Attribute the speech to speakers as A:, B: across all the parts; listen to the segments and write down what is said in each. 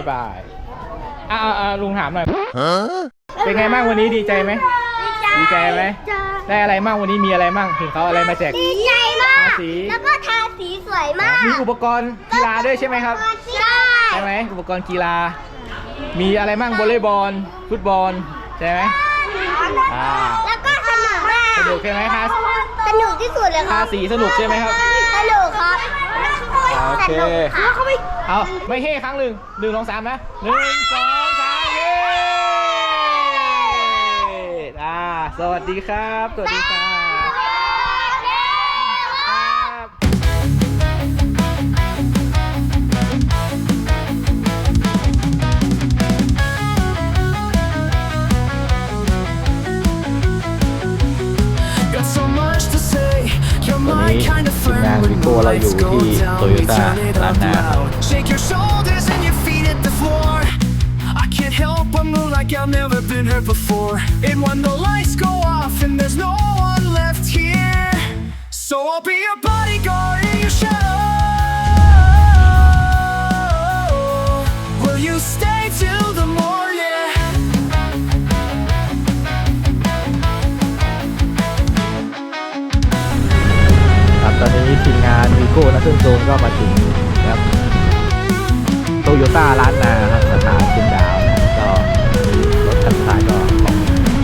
A: ายบายอ่าอ่าลุงถามหน่อยเป็นไงบ้างวันนี้ดีใจไหมดีใจไหมได้อะไรบ้างวันนี้มีอะไรบ้างเห็นเขาอะไรมาแจก
B: ดีใจมาก
A: ทาสี
B: แล้วก็ทาสีสวยมาก
A: มีอุปกรณ์กีฬาด้วยใช่ไหมครับ
B: ใช่
A: ใช่ไหมอุปกรณ์กีฬา มีอะไรบ้างวอลเลย์บอลฟุตบอลใช่ไหมอ่า
B: แล้วก็สนุกมาก
A: สนุกใช่ไหมคะ
B: สนุกที่สุดเลยค
A: ทา
B: รับ
A: สีสนุกใช่ไหมครับ
B: สนุกครับ
A: โอเค
B: เขาไป
A: เอาไม่เฮ้ครั้งหนึ่งหนึ่งสองสามนะหนึ่งสองสามเฮ้อ่าสวัสดีครับ สวัสดีครับ เราอยู่
C: lights go
A: ที่
C: down.
A: โตโย
C: We
A: ต้า
C: turn it
A: ร้าน
C: up
A: นาครับ
C: loud. Shake your shoulders and your feet hit the floor. I can't help but move like I've never been hurt before. And when the lights go off and there's no one left here, so I'll be your
A: งานวีโก้นักเครื่องโซนก็มาถึงนะครับโตโยต้าร้านนาครับสาขาเชียงดาวนะก็รถคันสุดท้ายก็ของ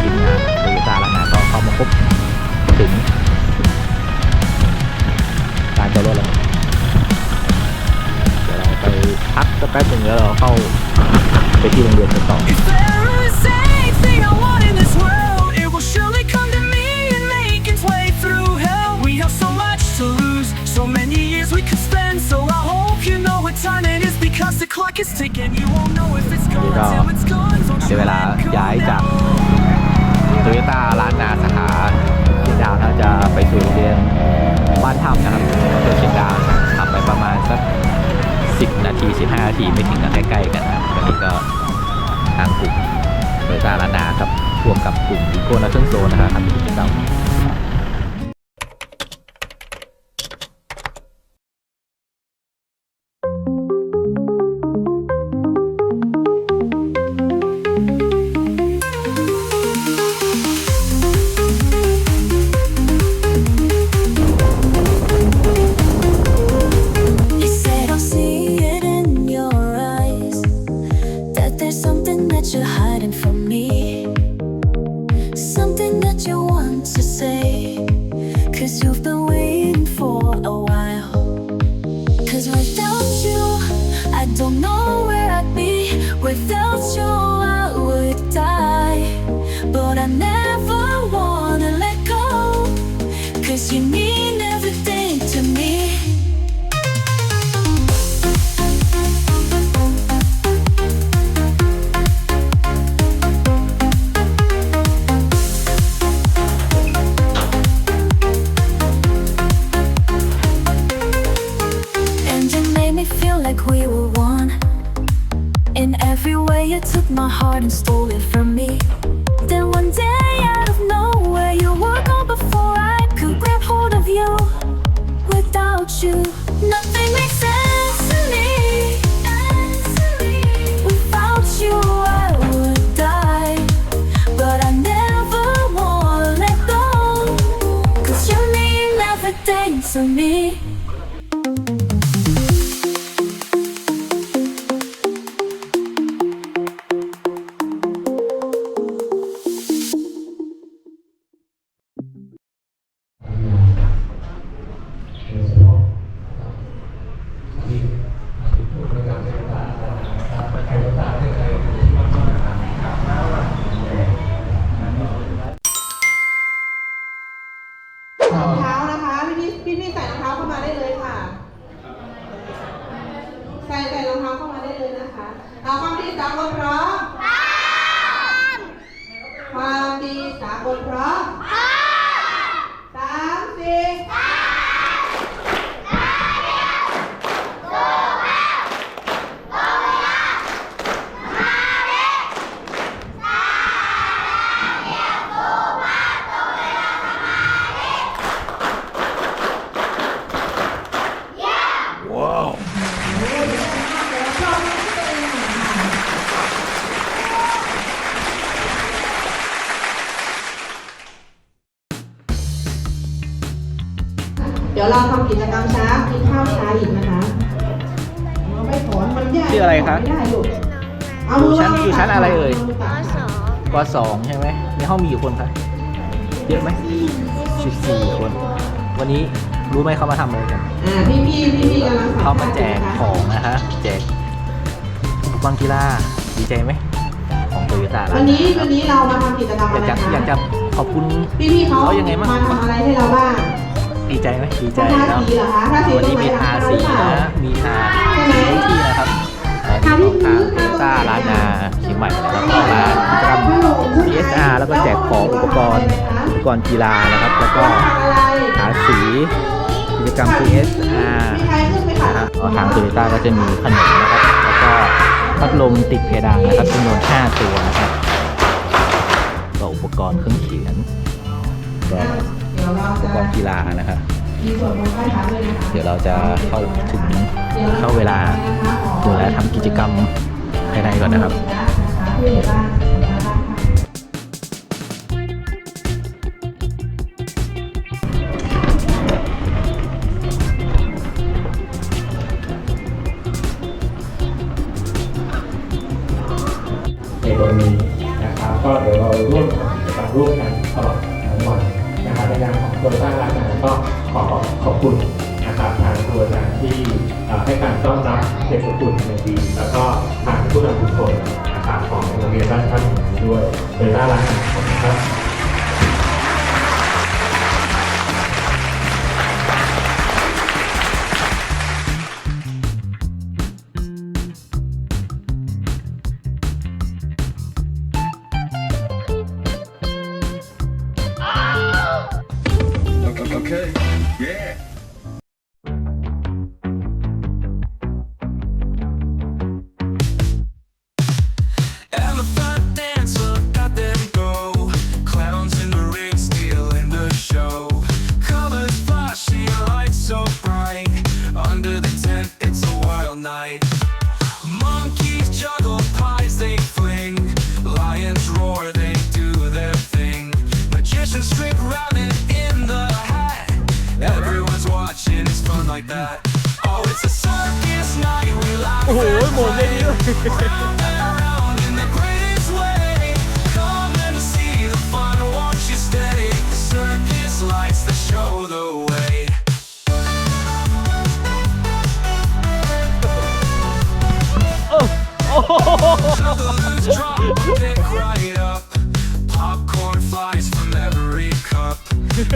A: ทีมงานโตโยต้าร้านนาก็เข้ามาพบถึงการจอดรถแล้วเดี๋ยวเราไปพักสักแป๊บหนึ่งแล้วเราเข้าไปที่โรงเรียนกันต่อ
C: gone. Don't
A: เสียเวลาย้ายจากโตโยต้าร้านนาสาขาเชียงดาวนะจะไปสู่โรงเรียนบ้านถ้ำนะครับเชียงเชียงดาวขับไปประมาณสัก10 นาที 15 นาทีไม่ถึงกันใกล้ๆกันนะตอนนี้ก็ทางกลุ่มโตโยต้าร้านนาครับร่วมกับกลุ่มอีโก้นัทเทิลโซนนะครับทำกิจกรรม
D: don't know where I'd be Without nothing makes sense to me. Without you, I would die. But I never wanna let go. Cause you mean everything to me.
E: เอาความดีสากลพร้อมความดีสากลพร้อม ยวเราทำกิจกรรมช้ากินข้าวช้าอีกนะคะเอาไม่ถอนมันยาก
A: ชื่ออะไรคะ
E: ไม่ได้ลูกเอา
A: อยู่
E: มือ
A: ชั้น
E: วาง
A: อยู่ชั้นอะไรเอ่ย
B: ปสอง
A: ปสองใช่ไหมในห้องมีกี่คนคะเยอะไหมสิบสี่คน วันนี้รู้ไหมเขามาทำอะไรกัน
E: อ่าพี่พี่พี่พี่กำลังสัภษณ์
A: เขามาแจก
E: นะคะ
A: ของนะฮะแจกอุปกรณ์กีฬาดีใจไหมของโตโยต้า
E: วันนี้วันนี้เรามาทำกิจกรรม
A: อ
E: อะ
A: ยาก
E: ไร
A: จะ
E: คะ
A: อยากจะขอบคุณ
E: พี่พี่เขา
A: เขายังไงบ้าง
E: มาทำอะไรให้เราบ้าง
A: ดีใจไหมดีใจ
E: ทา
A: เนาะ
E: สีเหรอคะทาสี
A: วัน
E: ตรง
A: นี้
E: ไหน
A: มีทา
E: หลัง
A: สี
E: คาหรือเปล่า
A: นะมีทา
E: ใช่ไหม
A: ทุกที่นะครับเอ่อที่ของทางโตโยต้าร้านนาเชียงใหม่แล้วก็ร้านกิจกรรม CSR แล้วก็แจกของอุปกรณ์อุปกรณ์กีฬานะครับ แล้วก็
E: อะไร
A: ทาสีกิจกรรม CSR
E: มีใครขึ้นไปขัด
A: นะฮะทางโตโยต้าก็จะมีขนมนะครับ แล้วก็พัดลมติดเพดานนะครับจำนวน 5 ตัวนะครับก็อุปกรณ์เครื่องเขียนก็
E: เดี๋ยวเรา
A: อุป
E: จะ
A: กรณ์กีฬานะครับ
E: มีส่วนลดให้ทานด้วยนะคะ
A: เดี๋ยวเราจะเข้าถึงเข้าเวลาเวลาทำกิจกรรมภายในก่อนนะครับ
F: ก็ขอขอบคุณนะครับทางตัวอาจารย์ที่ให้การต้อนรับเด็กอบอุ่นในปีแล้วก็ทางผู้นำทุกคนนะครับของโรงเรียนบ้านท่านด้วยเป็นต้านรักงนะครับ
G: Okay, yeah.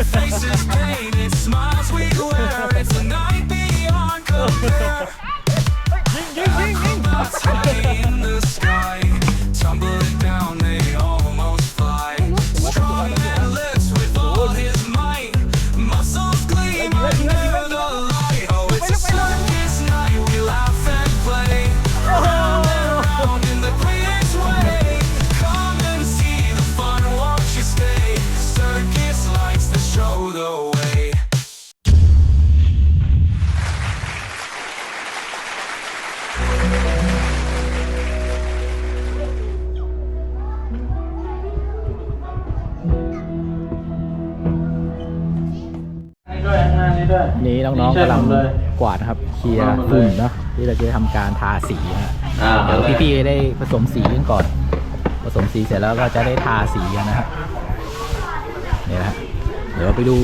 C: Faces painted, smiles we wear. It's a night beyond compare.
A: นี้น้องๆกำลังกวาดนะครับเคลียร์ฝุ่นเนาะที่เราจะทำการทาสีนะฮะเดี๋ยวพี่ๆได้ผสมสีกันก่อน ผสมสีเสร็จแล้วก็จะได้ทาสีกันนะฮะนี่นะฮะเดี๋ยวไปดู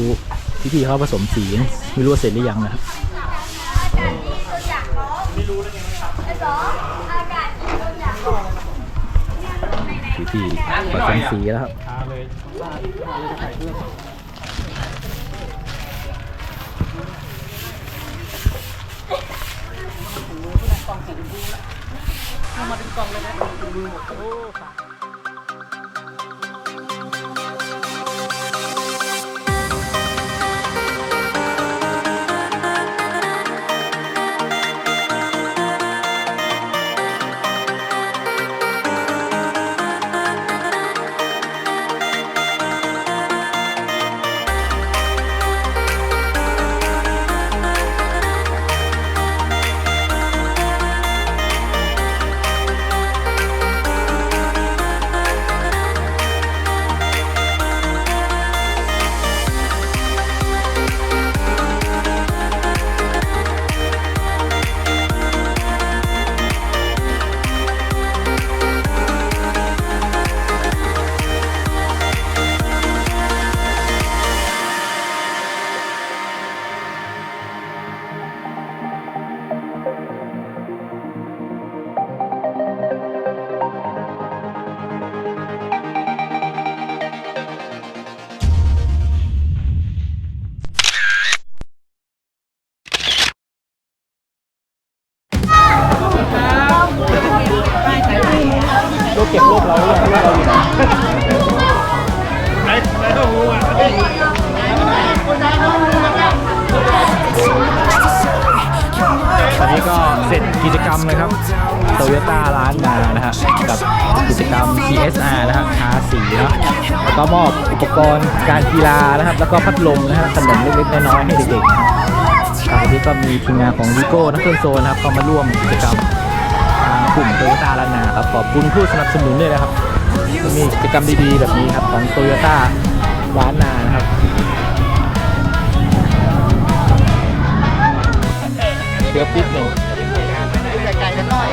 A: พี่ๆเขาผสมสีกันไม่รู้ว่าเสร็จหรือยังนะครับพี่ๆผสมสีแล้วครับ
C: ก
A: ล่องสีดูดูละเอามาเป็นกล่องเลยนะดูดูหมดโอ้ค่ะ ก็บรูปเราหรือยังว่เราอยู่ไหนตอนนี้ก็เสร็จกิจกรรมนะครับโตโยต้าร้านนานะฮะกับกิจกรรม CSR นะฮะทาสีเนาะแล้วก็มอบอุปกรณ์การกีฬานะครับ แล้วก็พัดลมนะฮะขนมเล็กๆน้อยๆให้เด็กๆครับวันนี้ก็มีทีมงานของวิโก้นักเครื่องโซนนะครับเข้ามาร่วมกิจกรรม กลุ่มโตโยต้าลานาครับขอบคุณผู้สนับสนุนด้วยนะครับ มีกิจกรรมดีๆ แบบนี้ครับของโตโยต้าล้านานะครับเดี๋ยวปิดหนึ่งไก่กันหน่อย